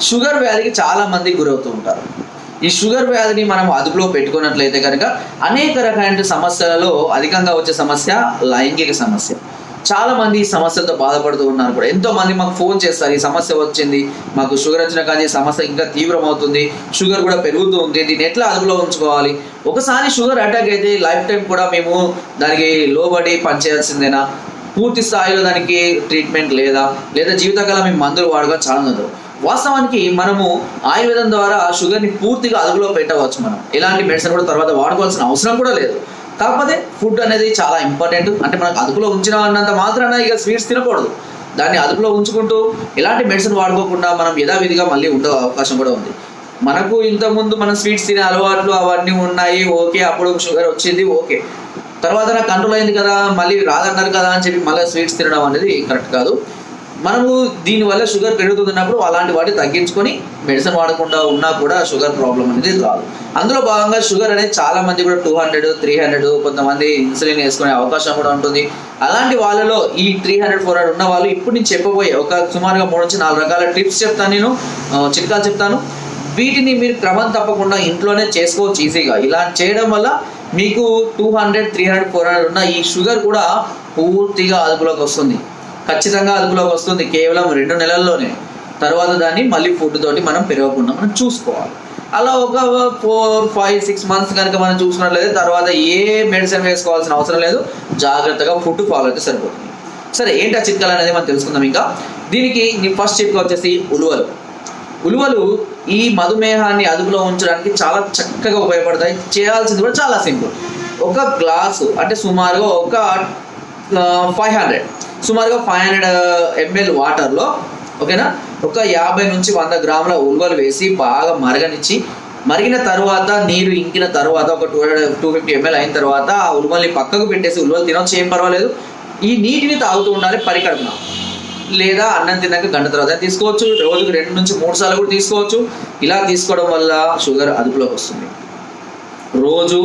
Sugar వ్యాధికి చాలా మంది గురవుతూ ఉంటారు. ఈ షుగర్ వ్యాధిని మనం అదుపులో పెట్టుకున్నట్లయితే కనుక అనేక రకాల సమస్యలలో అధికంగా వచ్చే సమస్య లైంగిక సమస్య. చాలా మంది ఈ సమస్యలతో బాధపడుతూ ఉన్నారు కూడా. ఎంతో మంది మాకు ఫోన్ చేస్తారు ఈ సమస్య వచ్చింది మాకు షుగర్ వచ్చిన కానీ సమస్య ఇంకా తీవ్రమవుతుంది షుగర్ కూడా పెరుగుతూ ఉంది దీన్ని ఎట్లా అదుపులో ఉంచుకోవాలి? ఒకసారి షుగర్ అటాక్ అయితే లైఫ్ టైం కూడా మేము దానికి లోబడి పనిచేయాల్సిందేనా? పూర్తి స్థాయిలో దానికి ట్రీట్మెంట్ లేదా? లేదా జీవితకాలం మేము మందులు వాడగా చాలా ఉంది వాస్తవానికి మనము ఆయుర్వేదం ద్వారా షుగర్ని పూర్తిగా అదుపులో పెట్టవచ్చు మనం. ఎలాంటి మెడిసిన్ కూడా తర్వాత వాడుకోవాల్సిన అవసరం కూడా లేదు. కాకపోతే ఫుడ్ అనేది చాలా ఇంపార్టెంట్ అంటే మనకు అదుపులో ఉంచిన అన్నంత మాత్రాన ఇక స్వీట్స్ తినకూడదు. దాన్ని అదుపులో ఉంచుకుంటూ ఎలాంటి మెడిసిన్ వాడుకోకుండా మనం యథావిధిగా మళ్ళీ ఉండే అవకాశం కూడా ఉంది. మనకు ఇంతకుముందు మనం స్వీట్స్ తినే అలవాట్లు అవన్నీ ఉన్నాయి. ఓకే అప్పుడు షుగర్ వచ్చింది ఓకే. తర్వాత నాకు కంట్రోల్ అయింది కదా మళ్ళీ రాదన్నారు కదా అని చెప్పి మళ్ళీ స్వీట్స్ తినడం అనేది కరెక్ట్ కాదు. మనము దీనివల్ల షుగర్ పెరుగుతున్నప్పుడు అలాంటి వాటిని తగ్గించుకొని మెడిసిన్ వాడకుండా ఉన్నా కూడా షుగర్ ప్రాబ్లం అనేది రాదు. అందులో భాగంగా షుగర్ అనేది చాలా మంది కూడా టూ హండ్రెడ్ త్రీ హండ్రెడ్ కొంతమంది ఇన్సులిన్ వేసుకునే అవకాశం కూడా ఉంటుంది. అలాంటి వాళ్ళలో ఈ త్రీ హండ్రెడ్ ఫోర్ హండ్రెడ్ ఉన్న వాళ్ళు ఇప్పుడు నేను చెప్పబోయే ఒక సుమారుగా మూడు నుంచి నాలుగు రకాల టిప్స్ చెప్తాను నేను. చిట్కాలు చెప్తాను. వీటిని మీరు క్రమం తప్పకుండా ఇంట్లోనే చేసుకోవచ్చు ఈజీగా. ఇలా చేయడం వల్ల మీకు two hundred three hundred four hundred ఉన్న ఈ షుగర్ కూడా పూర్తిగా అదుపులోకి వస్తుంది. ఖచ్చితంగా అదుపులోకి వస్తుంది కేవలం రెండు నెలల్లోనే. తర్వాత దాన్ని మళ్ళీ ఫుడ్ తోటి మనం పెరగకుండా మనం చూసుకోవాలి. అలా ఒక ఫోర్ ఫైవ్ సిక్స్ మంత్స్ కనుక మనం చూసుకున్నట్లయితే తర్వాత ఏ మెడిసిన్ వేసుకోవాల్సిన అవసరం లేదు. జాగ్రత్తగా ఫుడ్ ఫాలో అయితే సరిపోతుంది. సరే ఏంటి ఆ చిట్కాలు అనేది మనం తెలుసుకుందాం ఇంకా. దీనికి ఫస్ట్ చిట్కా వచ్చేసి ఉలువలు. ఉలువలు ఈ మధుమేహాన్ని అదుపులో ఉంచడానికి చాలా చక్కగా ఉపయోగపడతాయి. చేయాల్సింది కూడా చాలా సింపుల్. ఒక గ్లాసు అంటే సుమారుగా ఒక ఫైవ్ హండ్రెడ్ సుమారుగా ఫైవ్ హండ్రెడ్ ఎంఎల్ వాటర్లో ఓకేనా ఒక యాభై నుంచి వంద గ్రాముల ఉల్వలు వేసి బాగా మరగనిచ్చి మరిగిన తర్వాత నీరు ఇంకిన తర్వాత ఒక two hundred two fifty ML అయిన తర్వాత ఆ ఉల్వల్ని పక్కకు పెట్టేసి ఉల్వలు తినొచ్చు ఏం పర్వాలేదు. ఈ నీటిని తాగుతూ ఉండాలి పరికడుపున లేదా అన్నం తిన్నాక గంట తర్వాత తీసుకోవచ్చు రోజుకు రెండు నుంచి మూడు సార్లు కూడా తీసుకోవచ్చు. ఇలా తీసుకోవడం వల్ల షుగర్ అదుపులోకి వస్తుంది. రోజు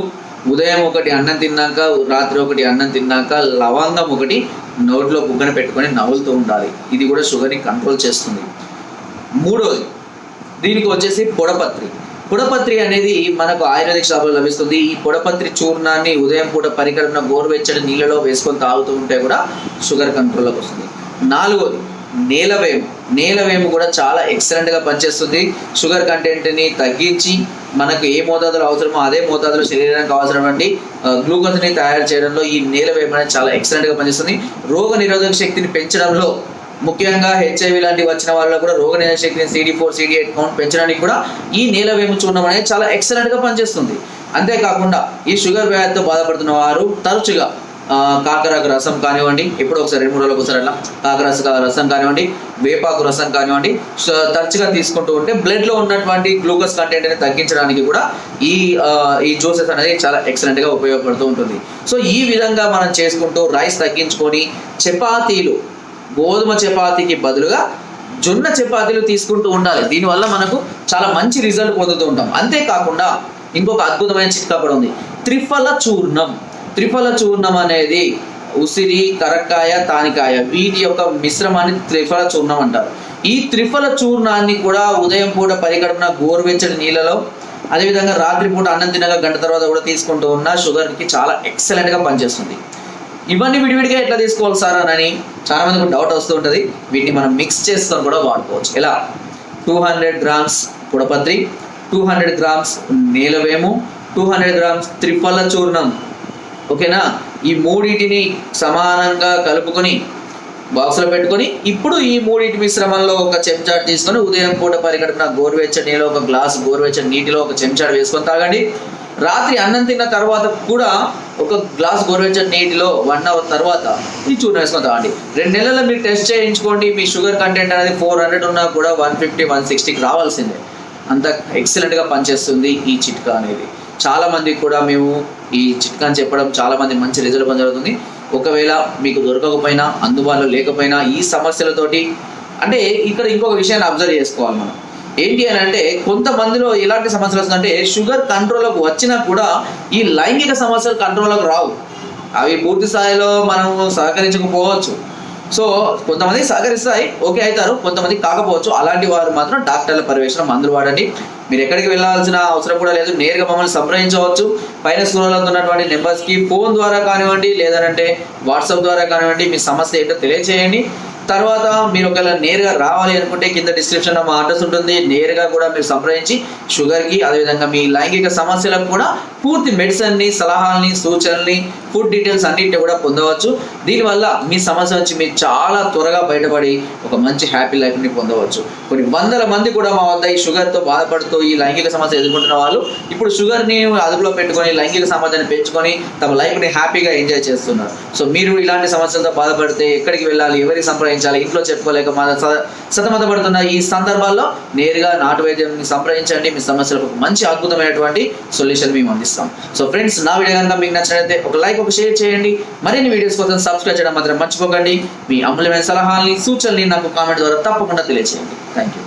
ఉదయం ఒకటి అన్నం తిన్నాక రాత్రి ఒకటి అన్నం తిన్నాక లవంగం ఒకటి నోట్లో బుగ్గన పెట్టుకొని నవ్వులుతూ ఉండాలి. ఇది కూడా షుగర్ని కంట్రోల్ చేస్తుంది. మూడోది దీనికి వచ్చేసి పొడపత్రి. పొడపత్రి అనేది మనకు ఆయుర్వేదిక్ షాపులో లభిస్తుంది. ఈ పొడపత్రి చూర్ణాన్ని ఉదయం పూట పరికరంలో గోరువెచ్చని నీళ్ళలో వేసుకొని తాగుతూ ఉంటే కూడా షుగర్ కంట్రోల్లోకి వస్తుంది. నాలుగోది నేలవేము నేలవేము కూడా చాలా ఎక్సలెంట్గా పనిచేస్తుంది. షుగర్ కంటెంట్ని తగ్గించి మనకు ఏ మోతాదులో అవసరమో అదే మోతాదులో శరీరానికి అవసరమండి. గ్లూకోజ్ని తయారు చేయడంలో ఈ నేలవేము అనేది చాలా ఎక్సలెంట్గా పనిచేస్తుంది. రోగ నిరోధక శక్తిని పెంచడంలో ముఖ్యంగా హెచ్ఐవి లాంటివి వచ్చిన వాళ్ళలో కూడా రోగ నిరోధక శక్తిని CD four CD eight count పెంచడానికి కూడా ఈ నేలవేము చూడడం అనేది చాలా ఎక్సలెంట్గా పనిచేస్తుంది. అంతేకాకుండా ఈ షుగర్ వ్యాధితో బాధపడుతున్న వారు తరచుగా కాకరాకు రసం కానివ్వండి ఎప్పుడో ఒకసారి రెండు మూడు రోజులకు ఒకసారి అట్లా కాకరస రసం కానివ్వండి వేపాకు రసం కానివ్వండి సో తరచుగా తీసుకుంటూ ఉంటే బ్లడ్లో ఉన్నటువంటి గ్లూకోజ్ కంటెంట్ని తగ్గించడానికి కూడా ఈ ఈ జ్యూసెస్ అనేది చాలా ఎక్సలెంట్గా ఉపయోగపడుతూ ఉంటుంది. సో ఈ విధంగా మనం చేసుకుంటూ రైస్ తగ్గించుకొని చపాతీలు గోధుమ చపాతీకి బదులుగా జొన్న చపాతీలు తీసుకుంటూ ఉండాలి. దీనివల్ల మనకు చాలా మంచి రిజల్ట్ పొందుతూ ఉంటాం. అంతేకాకుండా ఇంకొక అద్భుతమైన చిట్కా కూడా ఉంది. త్రిఫల చూర్ణం త్రిఫల చూర్ణం అనేది ఉసిరి కరక్కాయ తానికాయ వీటి యొక్క మిశ్రమాన్ని త్రిఫల చూర్ణం అంటారు. ఈ త్రిఫల చూర్ణాన్ని కూడా ఉదయం పూట పరిగడుపున గోరువెచ్చని నీళ్ళలో అదేవిధంగా రాత్రి పూట అన్నం తినగా గంట తర్వాత కూడా తీసుకుంటూ ఉన్న షుగర్కి చాలా ఎక్సలెంట్గా పనిచేస్తుంది. ఇవన్నీ విడివిడిగా ఎట్లా తీసుకోవాలి సార్ అని చాలా మందికి డౌట్ వస్తూ ఉంటుంది. వీటిని మనం మిక్స్ చేసుకొని కూడా వాడుకోవచ్చు. ఎలా? టూ హండ్రెడ్ గ్రామ్స్ పుడపత్రి టూ హండ్రెడ్ గ్రామ్స్ నీలవేము టూ హండ్రెడ్ గ్రామ్స్ త్రిఫల చూర్ణం. ఓకేనా? ఈ మూడింటిని సమానంగా కలుపుకొని బాక్స్లో పెట్టుకొని ఇప్పుడు ఈ మూడింటి మిశ్రమంలో ఒక చెంచాడు తీసుకొని ఉదయం పూట పరిగడుపున గోరువెచ్చని నీళ్ళు ఒక గ్లాస్ గోరువెచ్చని నీటిలో ఒక చెంచాడు వేసుకొని తాగండి. రాత్రి అన్నం తిన్న తర్వాత కూడా ఒక గ్లాస్ గోరువెచ్చని నీటిలో వన్ అవర్ తర్వాత ఈ చూర్ణం వేసుకొని తాగండి. రెండు నెలల్లో మీరు టెస్ట్ చేయించుకోండి. మీ షుగర్ కంటెంట్ అనేది ఫోర్ హండ్రెడ్ ఉన్నా కూడా వన్ ఫిఫ్టీ వన్ సిక్స్టీకి రావాల్సిందే. అంత ఎక్సలెంట్గా పనిచేస్తుంది ఈ చిట్కా అనేది. చాలా మందికి కూడా మేము ఈ చిట్కాని చెప్పడం చాలా మంది మంచి రిజల్ట్ పొందవుతుంది ఒకవేళ మీకు దొరకకపోయినా అందుబాటులో లేకపోయినా ఈ సమస్యలతోటి అంటే ఇక్కడ ఇంకొక విషయాన్ని అబ్జర్వ్ చేసుకోవాలి మనం. ఏంటి అని అంటే కొంతమందిలో ఎలాంటి సమస్యలు వస్తుందంటే షుగర్ కంట్రోల్లోకి వచ్చినా కూడా ఈ లైంగిక సమస్యలు కంట్రోల్లోకి రావు. అవి పూర్తి స్థాయిలో మనం సహకరించకపోవచ్చు. సో కొంతమంది సహకరిస్తాయి. ఓకే అవుతారు. కొంతమంది కాకపోవచ్చు. అలాంటి వారు మాత్రం డాక్టర్ల పర్యవేక్షణ మందులు వాడండి. మీరు ఎక్కడికి వెళ్ళాల్సిన అవసరం కూడా లేదు. నేరుగా మమ్మల్ని సంప్రదించవచ్చు. పైన స్కూల్లో ఉన్నటువంటి నెంబర్స్కి ఫోన్ ద్వారా కానివ్వండి లేదంటే వాట్సాప్ ద్వారా కానివ్వండి మీ సమస్య ఏంటో తెలియచేయండి. తర్వాత మీరు ఒకవేళ నేరుగా రావాలి అనుకుంటే కింద డిస్క్రిప్షన్ మా అడ్రస్ ఉంటుంది. నేరుగా కూడా మీరు సంప్రదించి షుగర్కి అదేవిధంగా మీ లైంగిక సమస్యలకు కూడా పూర్తి మెడిసిన్ని సలహాలని సూచనల్ని ఫుడ్ డీటెయిల్స్ అన్నింటినీ కూడా పొందవచ్చు. దీనివల్ల మీ సమస్య నుంచి మీరు చాలా త్వరగా బయటపడి ఒక మంచి హ్యాపీ లైఫ్ని పొందవచ్చు. కొన్ని వందల మంది కూడా మా వద్ద ఈ షుగర్తో బాధపడుతూ ఈ లైంగిక సమస్య ఎదుర్కొంటున్న వాళ్ళు ఇప్పుడు షుగర్ని అదుపులో పెట్టుకొని లైంగిక సామర్థ్యాన్ని పెంచుకొని తమ లైఫ్ని హ్యాపీగా ఎంజాయ్ చేస్తున్నారు. సో మీరు ఇలాంటి సమస్యలతో బాధపడితే ఎక్కడికి వెళ్ళాలి ఎవరికి సంప్రదించాలి ఇంట్లో చెప్పుకోలేక మా స- సతమతపడుతున్న ఈ సందర్భాల్లో నేరుగా నాటు వైద్యాన్ని సంప్రదించండి. మీ సమస్యలకు మంచి అద్భుతమైనటువంటి సొల్యూషన్ మేము అందిస్తాం. సో ఫ్రెండ్స్ నా వీడియో కనుక మీకు నచ్చినట్లయితే ఒక లైక్ ఒక షేర్ చేయండి. మరిన్ని వీడియోస్ కోసం సబ్స్క్రైబ్ చేయడం మాత్రం మర్చిపోకండి. మీ అమూల్యమైన సలహాలని సూచనల్ని నాకు కామెంట్ ద్వారా తప్పకుండా తెలియజేయండి థ్యాంక్ యూ